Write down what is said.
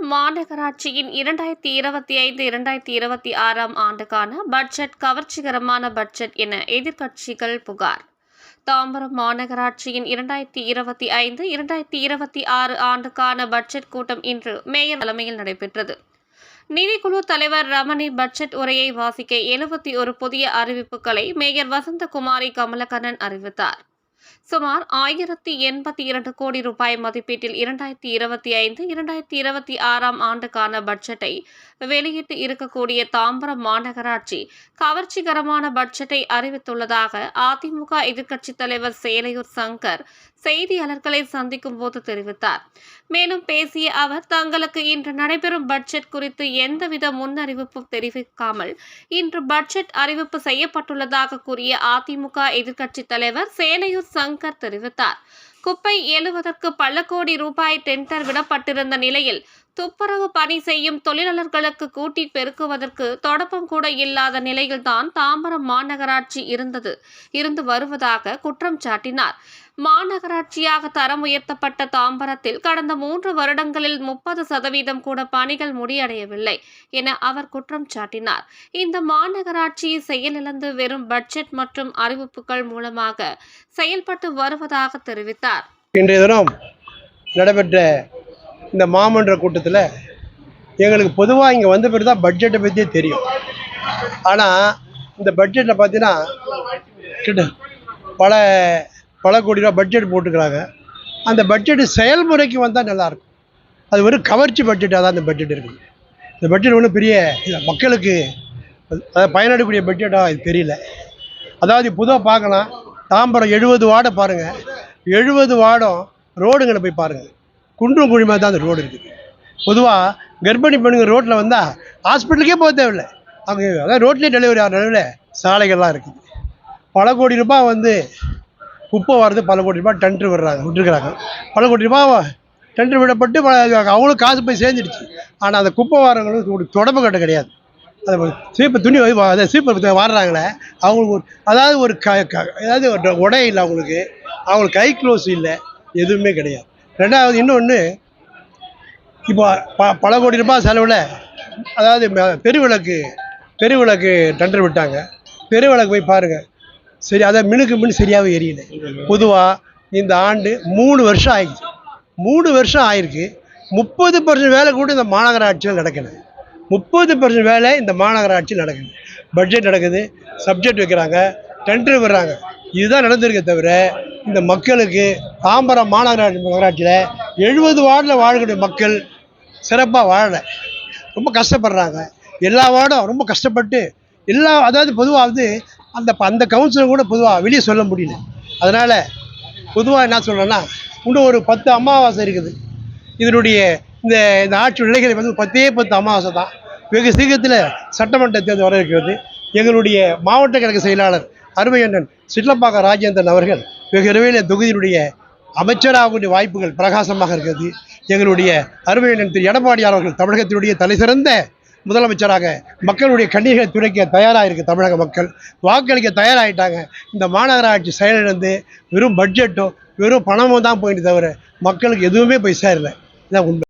மாநகராட்சியின் இரண்டாயிரத்தி இருபத்தி ஐந்து இரண்டாயிரத்தி இருபத்தி ஆறாம் ஆண்டுக்கான பட்ஜெட் கவர்ச்சிகரமான பட்ஜெட் என எதிர்க்கட்சிகள் புகார். தாம்பரம் மாநகராட்சியின் இரண்டாயிரத்தி இருபத்தி ஐந்து இரண்டாயிரத்தி இருபத்தி ஆறு ஆண்டுக்கான பட்ஜெட் கூட்டம் இன்று மேயர் தலைமையில் நடைபெற்றது. நிதிக்குழு தலைவர் ரமணி பட்ஜெட் உரையை வாசிக்க எழுபத்தி ஒரு புதிய அறிவிப்புகளை மேயர் வசந்தகுமாரி கமலக்கண்ணன் அறிவித்தார். சுமார் ஆயிரத்தி எண்பத்தி இரண்டு கோடி ரூபாய் மதிப்பீட்டில் இரண்டாயிரத்தி இருபத்தி ஐந்து இரண்டாயிரத்தி இருபத்தி ஆறாம் ஆண்டுக்கான பட்ஜெட்டை வெளியிட்டு இருக்கக்கூடிய தாம்பரம் மாநகராட்சி கவர்ச்சிகரமான பட்ஜெட்டை அறிவித்துள்ளதாக அதிமுக எதிர்க்கட்சித் தலைவர் சேலையூர் சங்கர் செய்தியாளர்களை சந்திக்கும் போது தெரிவித்தார். மேலும் பேசிய அவர் தங்களுக்கு இன்று நடைபெறும் பட்ஜெட் குறித்து எந்தவித முன்னறிவிப்பும் தெரிவிக்காமல் இன்று பட்ஜெட் அறிவிப்பு செய்யப்பட்டுள்ளதாக கூறிய அதிமுக எதிர்க்கட்சித் தலைவர் சேலையூர் சங்கர் தெரிவித்தார். குப்பை எழுவதற்கு பல கோடி ரூபாய் டெண்டர் விடப்பட்டிருந்த நிலையில் துப்புரவு பணி செய்யும் தொழிலாளர்களுக்கு கூட்டி பெருக்குவதற்கு தொடப்பம் கூட இல்லாத நிலையில்தான் தாம்பரம் மாநகராட்சி இருந்தது. இருந்து வருவதாக குற்றம் சாட்டினார். மாநகராட்சியாக தரம் உயர்த்தப்பட்ட தாம்பரத்தில் கடந்த மூன்று வருடங்களில் முப்பது சதவீதம் கூட பணிகள் முடியடையவில்லை என அவர் குற்றம் சாட்டினார். இந்த மாநகராட்சி செயலிழந்து வெறும் பட்ஜெட் மற்றும் அறிவிப்புகள் மூலமாக செயல்பட்டு வருவதாக தெரிவித்தார். இன்றைய தினம் நடைபெற்ற இந்த மாமன்ற கூட்டத்தில் எங்களுக்கு பொதுவாக இங்கே வந்த பிறகு தான் பட்ஜெட்டை பற்றியே தெரியும். ஆனால் இந்த பட்ஜெட்டில் பார்த்தீங்கன்னா கிட்ட பல பல கோடி ரூபா பட்ஜெட் போட்டுக்கிறாங்க. அந்த பட்ஜெட்டு செயல்முறைக்கு வந்தால் நல்லாயிருக்கும். அது ஒரு கவர்ச்சி பட்ஜெட்டாக தான் இந்த பட்ஜெட் இருக்குது. இந்த பட்ஜெட் ஒன்றும் பெரிய இல்லை மக்களுக்கு அது பயனடக்கூடிய பட்ஜெட்டாக இது தெரியல. அதாவது பொதுவாக பார்க்கலாம் தாம்பரம் எழுபது வார்டை பாருங்கள் எழுபது வார்டும் ரோடுங்களை போய் பாருங்கள் குன்றும் குழிமாக தான் அந்த ரோடு இருக்குது. பொதுவாக கர்ப்பிணி பெண்ணுங்க ரோட்டில் வந்தால் ஹாஸ்பிட்டலுக்கே போக தேவையில்லை. அவங்க அதாவது ரோட்லேயே டெலிவரி ஆகிற அளவில் சாலைகள்லாம் இருக்குது. பல கோடி ரூபாய் வந்து குப்பை வர்றது பல கோடி ரூபாய் டெண்டர் விடுறாங்க விட்டுருக்குறாங்க. பல கோடி ரூபாய் டெண்டர் விடப்பட்டு பல- அவங்களும் காசு போய் சேர்ந்துடுச்சு. ஆனால் அந்த குப்பை வாரங்களுக்கு ஒரு தொடர்பு கட்ட கிடையாது. அதை சீப்பு துணி வை- அதை சீப்பு வாடுறாங்களே அவங்களுக்கு ஒரு அதாவது ஒரு க க- அதாவது ஒரு உடை இல்லை அவங்களுக்கு. அவங்களுக்கு கை க்ளோஸ் இல்லை எதுவுமே கிடையாது. ரெண்டாவது இன்னொன்று இப்போ ப பல கோடி ரூபாய் செலவில் அதாவது பெருவிளக்கு பெருவிளக்கு டெண்டர் விட்டாங்க. பெருவிளக்கு போய் பாருங்கள் சரி அதை மினுக்கு மின் சரியாகவே எரியல. பொதுவாக இந்த ஆண்டு மூணு வருஷம் ஆயிடுச்சு. மூணு வருஷம் ஆயிருக்கு. முப்பது பர்சன்ட் வேலை கூட இந்த மாநகராட்சியில் நடக்கல. முப்பது பர்சன்ட் வேலை இந்த மாநகராட்சியில் நடக்குது. பட்ஜெட் நடக்குது. சப்ஜெக்ட் வைக்கிறாங்க. டெண்டர் விடுறாங்க. இதுதான் நடந்திருக்கே தவிர இந்த மக்களுக்கு தாம்பரம் மாநகராட்சி நகராட்சியில் எழுபது வார்டில் வாழக்கூடிய மக்கள் சிறப்பாக வாழலை. ரொம்ப கஷ்டப்படுறாங்க. எல்லா வார்டும் ரொம்ப கஷ்டப்பட்டு எல்லா அதாவது பொதுவாக வந்து அந்த அந்த கவுன்சிலர் கூட பொதுவாக வெளியே சொல்ல முடியல. அதனால் பொதுவாக என்ன சொல்கிறேன்னா இன்னும் ஒரு பத்து அமாவாசை இருக்குது. இதனுடைய இந்த இந்த ஆட்சி நிலைகளை வந்து பத்தே பத்து அமாவாசை தான். வெகு சீக்கிரத்தில் சட்டமன்ற தேர்தல் வர இருக்கிறது. எங்களுடைய மாவட்ட கழக செயலாளர் அருமையண்ணன் சிட்லப்பாக்க ராஜேந்திரன் அவர்கள் வெகு விரைவில் தொகுதியினுடைய அமைச்சராகக்கூடிய வாய்ப்புகள் பிரகாசமாக இருக்கிறது. எங்களுடைய அருமையண்ணன் திரு எடப்பாடியார் அவர்கள் தமிழகத்தினுடைய தலைசிறந்த முதலமைச்சராக மக்களுடைய கண்ணீர்களை துடைக்க தயாராக இருக்குது தமிழக மக்கள். வாக்களிக்க தயாராகிட்டாங்க இந்த மாநகராட்சி செயலிழந்து வெறும் பட்ஜெட்டும் வெறும் பணமும் தான் போயிட்டு தவிர மக்களுக்கு எதுவுமே போய் சேரலை. இதான் உண்மை.